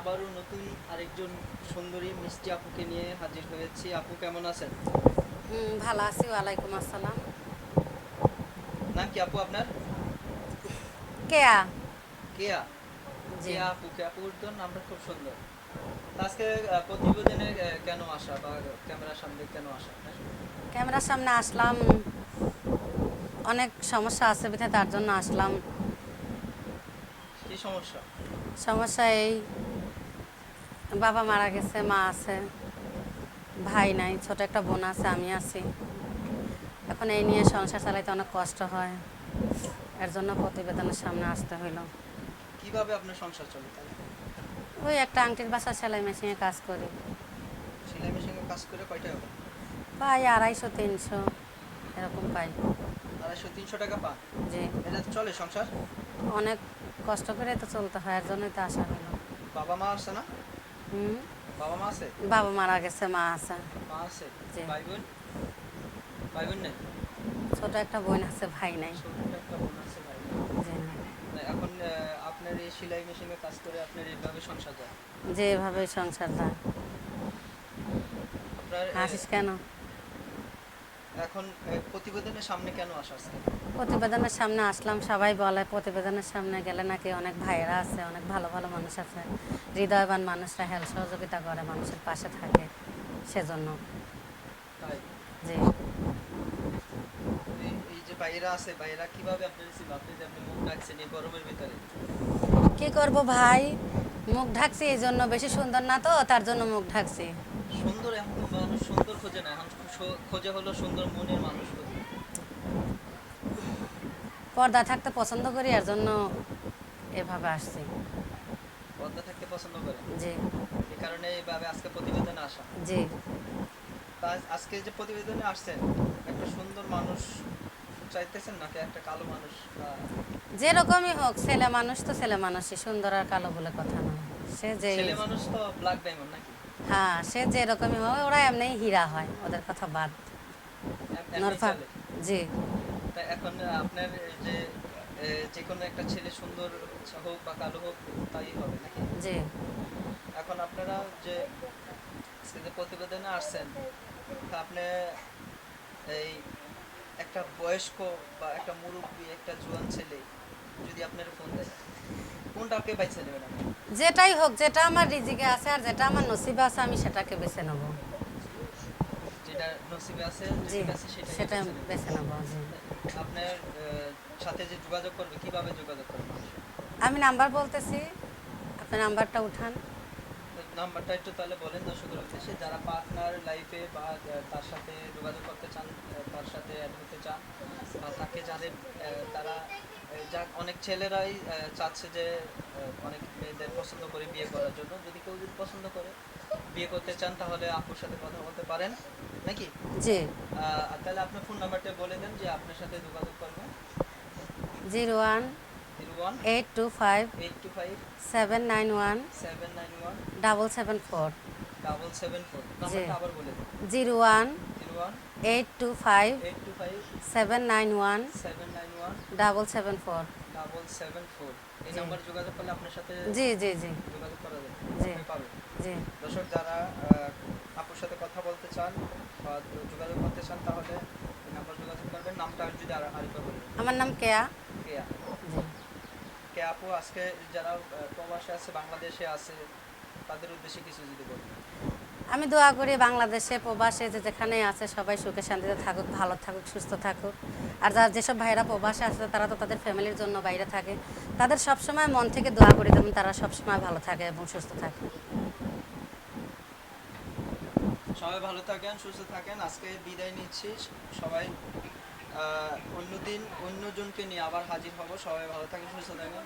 আবারও নতুন আরেকজন সুন্দরী মিষ্টি আপুকে নিয়ে হাজির হয়েছি। আপু কেমন আছেন? হুম ভালো আছি। ওয়ালাইকুম আসসালাম। নাম কি আপু আপনার? কেয়া। কেয়া। জি। কেয়া আপু কেয়া আপুর তো নামটা খুব সুন্দর। আজকে প্রতিবেদনে কেন আসা বা ক্যামেরার সামনে কেন আসা? ক্যামেরার সামনে আসলাম। অনেক সমস্যা আছে বিধে তার জন্য আসলাম। কি সমস্যা? সমস্যা এই বাবা মারা গেছে মা আছে ভাই নাই ছোট একটা বোন আছে আমি আছি। এখন এই নিয়ে সংসার চালাইতে অনেক কষ্ট হয়। এর জন্য প্রতিবেদনের সামনে আসতে হইল। কীভাবে আপনার সংসার চলে ওই একটা আংটির বাসা সেলাই মেশিনে কাজ করি। সেলাই মেশিনে কাজ করে কয়টা হবে? পাই আড়াইশো তিনশো এরকম পাই। আড়াইশো তিনশো টাকা পান? জি। এটা চলে সংসার? অনেক কষ্ট করে তো চলতে হয় এর জন্যই তো আসা হলো বাবা মা আছে না? হুম? বাবা মা আছে? বাবা মারা গেছে মা আছে। মা আছে। ভাই বোন? ভাই বোন নেই? ছোট একটা বোন আছে ভাই নাই। ছোট একটা বোন আছে ভাই বোন। জি না। না, এখন আপনার এই সেলাই মেশিনে কাজ করে আপনার এইভাবে সংসার যায়? যে এভাবে সংসার যায়। আপনার হাসিস কেন? এখন প্রতিবেদনের সামনে কেন আসা আজকে? প্রতিবেদনের সামনে আসলাম সবাই বলে প্রতিবেদনের সামনে গেলে নাকি অনেক ভাইয়েরা আছে অনেক ভালো ভালো মানুষ আছে। হৃদয়বান মানুষরা হেল্প সহযোগিতা করে মানুষের পাশে থাকে সেজন্য। ভিতরে? কি করব ভাই? মুখ ঢাকছি এই জন্য বেশি সুন্দর না তো তার জন্য মুখ ঢাকছি। সুন্দর এখন মানুষ সুন্দর খোঁজে না এখন খোঁজে হলো সুন্দর মনের মানুষ পর্দা থাকতে পছন্দ করি আর জন্য এভাবে আসছি। পদ্মা থাকতে পছন্দ করে জি। এই কারণে এইভাবে আজকে প্রতিবেদন আসা? জি। আজকে যে প্রতিবেদনে আসছেন একটা সুন্দর মানুষ চাইতেছেন নাকি একটা কালো মানুষ? যেরকমই হোক ছেলে মানুষ তো ছেলে মানুষই সুন্দর আর কালো বলে কথা না সে যে ছেলে মানুষ তো ব্ল্যাক ডায়মন্ড নাকি? হ্যাঁ সে যেরকমই হয় ওরা এমনি হীরা হয় ওদের কথা বাদ। জি। তা এখন আপনার যে যে কোনো একটা ছেলে সুন্দর হোক বা কালো হোক তাই হবে নাকি? জি। এখন আপনারা যে প্রতিবেদনে আসছেন তা আপনি এই একটা বয়স্ক বা একটা মুরব্বী একটা জোয়ান ছেলে যদি আপনার ফোন দেয় কোনটাকে বাইছে নেবেন আপনি? যেটাই হোক যেটা আমার রিজিকে আছে আর যেটা আমার নসিবে আছে আমি সেটাকে বেছে নেব। যেটা নসিবে আছে সেটা বেছে। বেছে নেব জি। আপনার সাথে যে যোগাযোগ করবে কীভাবে যোগাযোগ করবে? আমি নাম্বার বলতেছি। আপনি নাম্বারটা উঠান। নাম্বারটা একটু তাহলে বলেন দর্শকের উদ্দেশ্যে। যারা পার্টনার লাইফে বা তার সাথে যোগাযোগ করতে চান তার সাথে অ্যাড হতে চান বা তাকে যাদের তারা যা অনেক ছেলেরাই চাচ্ছে যে অনেক মেয়েদের পছন্দ করে বিয়ে করার জন্য। যদি কেউ যদি পছন্দ করে বিয়ে করতে চান তাহলে আপুর সাথে কথা বলতে পারেন নাকি? জি। তাহলে আপনার ফোন নাম্বারটা বলে দেন যে আপনার সাথে যোগাযোগ করবে zero one eight two five eight two five seven nine one seven nine one double seven four. Double seven four. নাম্বারটা আবার বলে দেন। Zero one zero one eight two five eight two five seven nine one seven nine one double seven four. Double seven four. এই জি। যোগাযোগ করলে আপনার সাথে জি জি জি। যোগাযোগ করা যাবে। জি। পাবেন। দর্শক যারা আপুর সাথে কথা বলতে চান বা যোগাযোগ করতে চান তাহলে নাম্বার যোগাযোগ করবেন। নামটা যদি আর আরেকবার আমার নাম কেয়া। কেয়া। জি কে আপু আজকে যারা প্রবাসে আছে বাংলাদেশে আছে তাদের উদ্দেশ্যে কিছু যদি বলবেন আমি দোয়া করি বাংলাদেশে প্রবাসে যে যেখানে আছে সবাই সুখে শান্তিতে থাকুক ভালো থাকুক সুস্থ থাকুক। আর যারা যেসব ভাইরা প্রবাসে আছে তারা তো তাদের ফ্যামিলির জন্য বাইরে থাকে। তাদের সবসময় মন থেকে দোয়া করি যেমন তারা সবসময় ভালো থাকে এবং সুস্থ থাকে। সবাই ভালো থাকেন, সুস্থ থাকেন। আজকে বিদায় নিচ্ছি সবাই। অন্যদিন অন্যজনকে নিয়ে আবার হাজির হব। সবাই ভালো থাকেন, সুস্থ থাকেন।